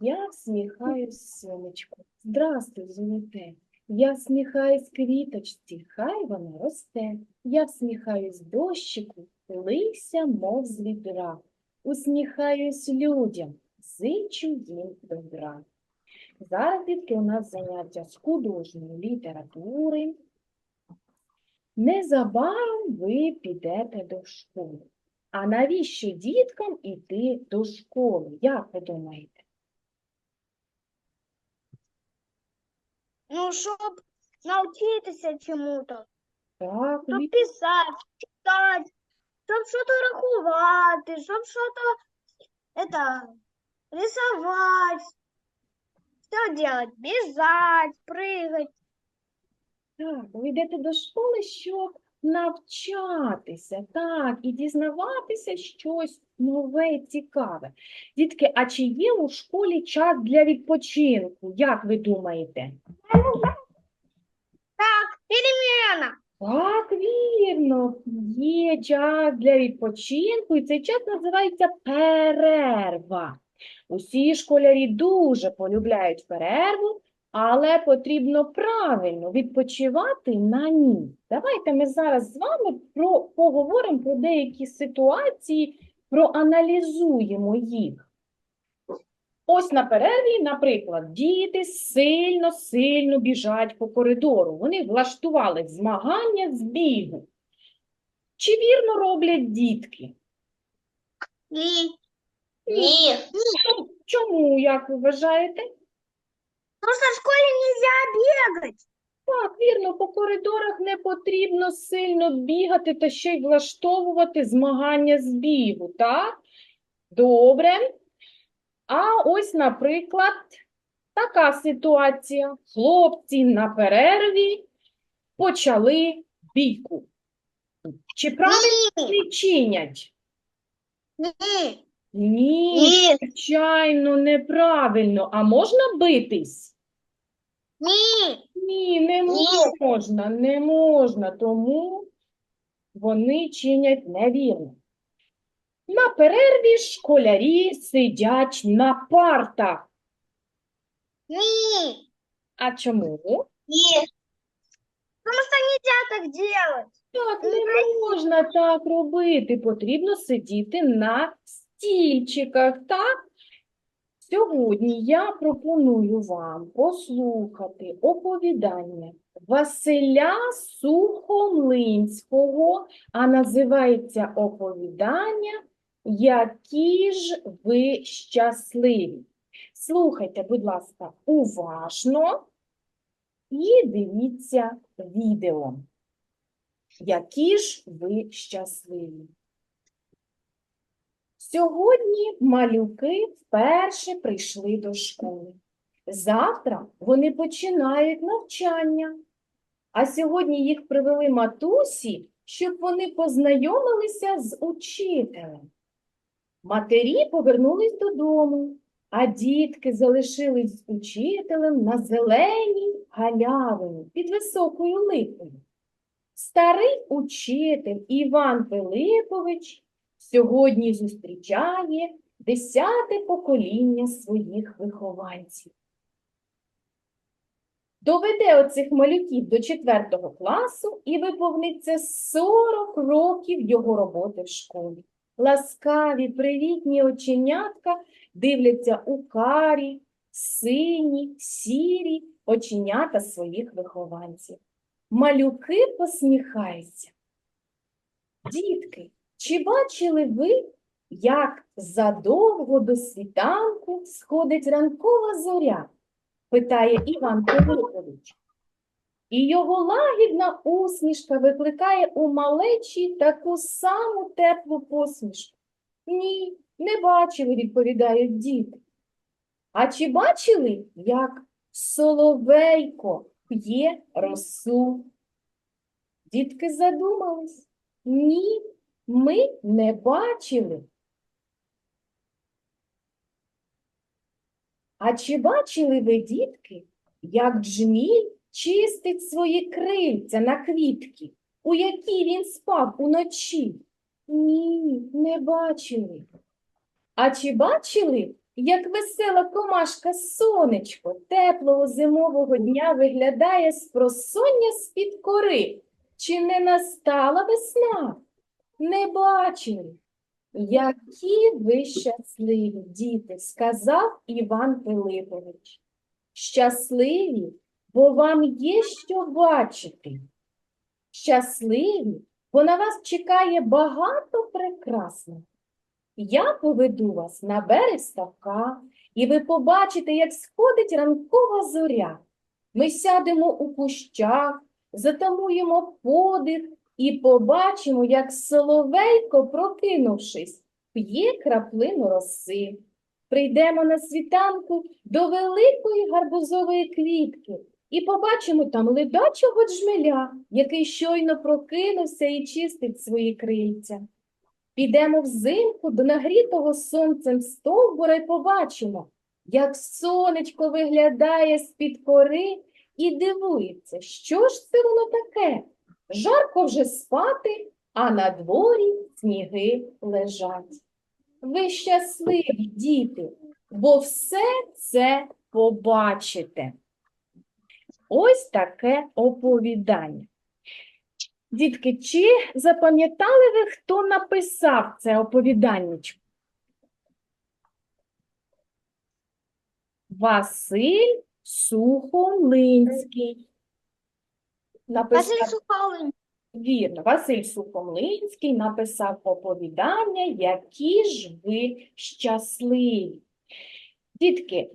Я всміхаюсь сонечку. Здрастуй, золоте. Я всміхаюсь квіточці, хай вона росте. Я всміхаюсь дощику, лися, мов з відра. Усміхаюсь людям, зичу їм добра. Зараз, дітки, у нас заняття з художньої літератури. Незабаром ви підете до школи. А навіщо діткам іти до школи? Як ви думаєте? Ну, щоб навчитися чому-то. Так, Щоб Ві- писати, читати, щоб щось рахувати, щоб щось рисувати. рисовать. Что делать? Бежать, прыгать. так, ви йдете до школи, щоб навчатися, так, і дізнаватися щось нове цікаве. Дітки, а чи є у школі час для відпочинку? Як ви думаєте? Так, перемена. Так, вірно, є час для відпочинку, і цей час називається перерва. Усі школярі дуже полюбляють перерву, але потрібно правильно відпочивати на ній. Давайте ми зараз з вами про, поговоримо про деякі ситуації, проаналізуємо їх. Ось на перерві, наприклад, діти сильно-сильно біжать по коридору. Вони влаштували змагання з бігу. Чи вірно роблять дітки? И... Ні. Чому- Чому, як ви вважаєте? Потому что в школе нельзя бегать. Так, вірно, по коридорах не потрібно сильно бігати та ще й влаштовувати змагання з бігу, так? Добре. А ось, наприклад, така ситуація. Хлопці на перерві почали бійку. Чи правильно Ні, вони чинять? ні, Ні, ні, звичайно, неправильно. А можна битись? Ні. Ні, не можна, не можна, тому вони чинять невірно. На перерві школярі сидять на партах. Ні, А чому? ні. Потому что нельзя так делать. Так, не можна так робити. Потрібно сидіти на стільчиках, так? Сьогодні я пропоную вам послухати оповідання Василя Сухомлинського, а називається оповідання Які ж ви щасливі. Слухайте, будь ласка, уважно і дивіться відео. Які ж ви щасливі? Сьогодні малюки вперше прийшли до школи. Завтра вони починають навчання. А сьогодні їх привели матусі, щоб вони познайомилися з учителем. Матері повернулись додому, а дітки залишились з учителем на зеленій галявині під високою липою. Старий учитель Іван Пилипович сьогодні зустрічає десяте покоління своїх вихованців. Доведе оцих малюків до четвертого класу і виповниться 40 років його роботи в школі. Ласкаві, привітні оченятка дивляться у карі, сині, сірі оченята своїх вихованців. Малюки посміхаються. Дітки, чи бачили ви, як задовго до світанку сходить ранкова зоря? питає Іван Пилипович. І його лагідна усмішка викликає у малечі таку саму теплу посмішку. Ні, не бачили, відповідають діти. А чи бачили, як соловейко п'є росу? Дітки задумались. Ні, ми не бачили. А чи бачили ви, дітки, як джміль чистить свої крильця на квітки, у якій він спав уночі? Ні, не бачили. А чи бачили, як весела комашка сонечко теплого зимового дня виглядає з просоння з-під кори. Чи не настала весна? Не бачили. Які ви щасливі, діти, сказав Іван Пилипович. Щасливі, бо вам є що бачити. Щасливі, бо на вас чекає багато прекрасного. Я поведу вас на берег ставка, і ви побачите, як сходить ранкова зоря. Ми сядемо у кущах, затамуємо подих і побачимо, як соловейко, прокинувшись, п'є краплину роси. Прийдемо на світанку до великої гарбузової квітки і побачимо там ледачого джмеля, який щойно прокинувся і чистить свої крильця. Підемо взимку до нагрітого сонцем стовбура і побачимо, як сонечко виглядає з-під кори і дивується, що ж це воно таке? Жарко вже спати, а на дворі сніги лежать. Ви щасливі, діти, бо все це побачите. Ось таке оповідання. Дітки, чи запам'ятали ви, хто написав це оповіданнячко? Василь Сухомлинський. Написав Василь Суховин. Вірно, Василь Сухомлинський написав оповідання, які ж ви щасливі. Дітки,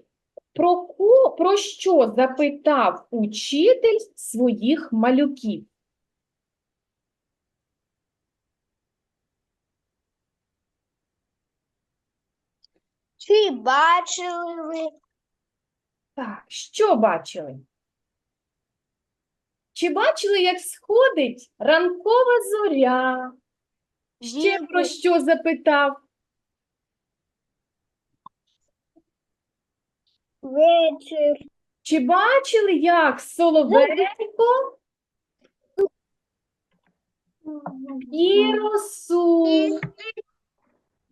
про, ко, про що запитав учитель своїх малюків? Чи бачили ви? Так, що бачили? Чи бачили, як сходить ранкова зоря? Ще про що запитав? Вечір. Чи бачили, як соловейко п'є росу?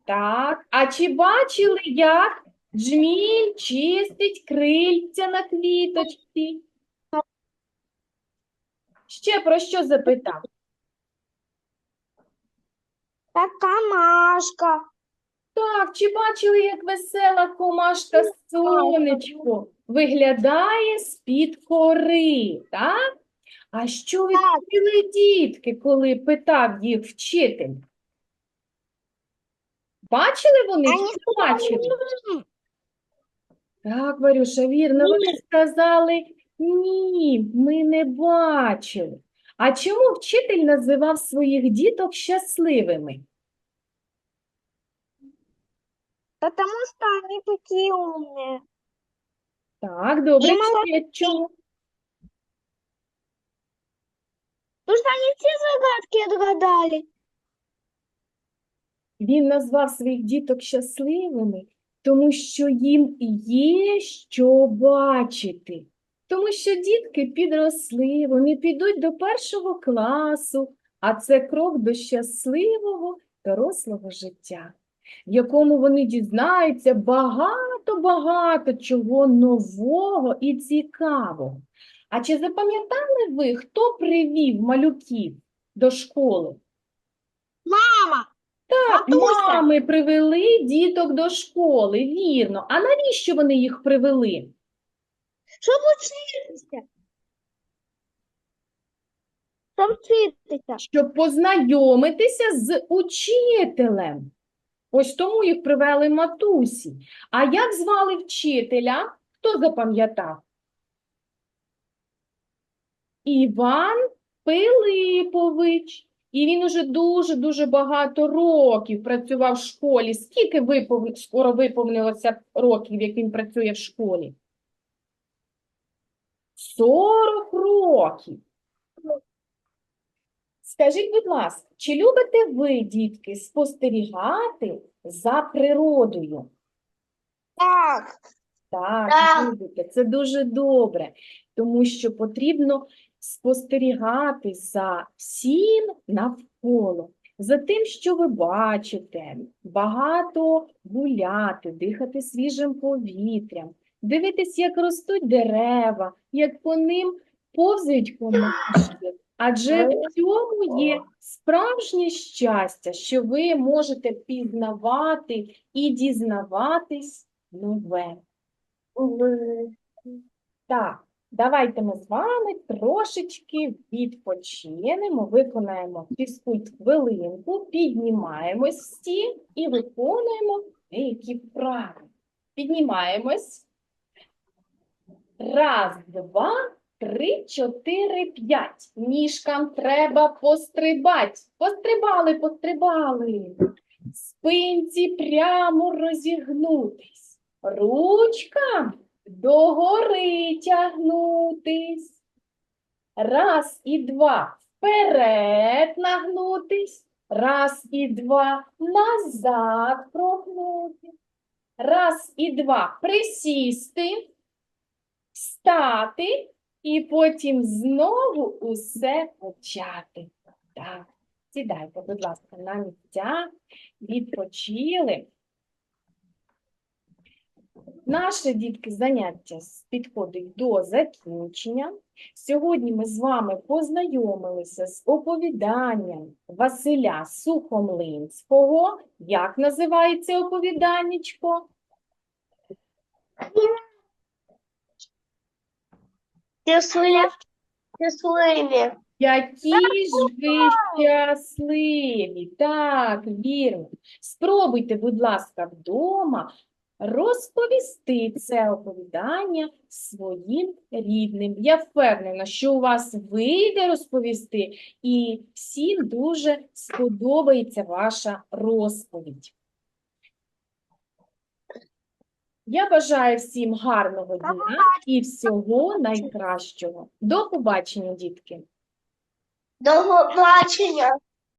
Так, а чи бачили, як джміль чистить крильця на квіточці? Ще про що запитав? Така машка. Так, чи бачили, як весела комашка сонечко виглядає з-під кори, так? А що відповіли дітки, коли питав їх вчитель? Бачили вони чи не бачили? Так, Варюша, вірно, вони сказали, ні, ми не бачили. А чому вчитель називав своїх діток щасливими? Потому что они такие умные. Так, добре, І молодці. чому? Потому что они все загадки отгадали. Він назвав своїх діток щасливими, тому що їм є що бачити. Тому що дітки підросли, вони підуть до першого класу, а це крок до щасливого дорослого життя, в якому вони дізнаються багато-багато чого нового і цікавого. А чи запам'ятали ви, хто привів малюків до школи? Мама. Так, Матуся. мами привели діток до школи, вірно. А навіщо вони їх привели? Щоб вчитися. Щоб вчитися. Щоб познайомитися з учителем. Ось тому їх привели матусі. А як звали вчителя? Хто запам'ятав? Іван Пилипович. І він уже дуже-дуже багато років працював в школі. Скільки випов... скоро виповнилося років, як він працює в школі? 40 років. Скажіть, будь ласка, чи любите ви, дітки, спостерігати за природою? Так. Так, Так. любите. Це дуже добре, тому що потрібно спостерігати за всім навколо, за тим, що ви бачите, багато гуляти, дихати свіжим повітрям, дивитись, як ростуть дерева, як по ним повзають комашки. Адже в цьому є справжнє щастя, що ви можете пізнавати і дізнаватись нове. Так, давайте ми з вами трошечки відпочинемо, виконаємо фізкульт хвилинку, піднімаємось всі і виконуємо деякі вправи. Піднімаємось. Раз, два, три, чотири, п'ять. Ніжкам треба пострибати. Пострибали, пострибали. Спинці прямо розігнутись. Ручкам догори тягнутись. Раз і два вперед нагнутись. Раз і два назад прогнутись. Раз і два присісти, встати і потім знову усе почати. Так, сідайте, будь ласка, на місця, відпочили. Наше дітки заняття підходить до закінчення. Сьогодні ми з вами познайомилися з оповіданням Василя Сухомлинського. Як називається оповіданнячко? Счастливі. Счастливі. Які ж ви щасливі. Так, вірно. Спробуйте, будь ласка, вдома розповісти це оповідання своїм рідним. Я впевнена, що у вас вийде розповісти, і всім дуже сподобається ваша розповідь. Я бажаю всім гарного дня і всього найкращого. До побачення, дітки! До побачення.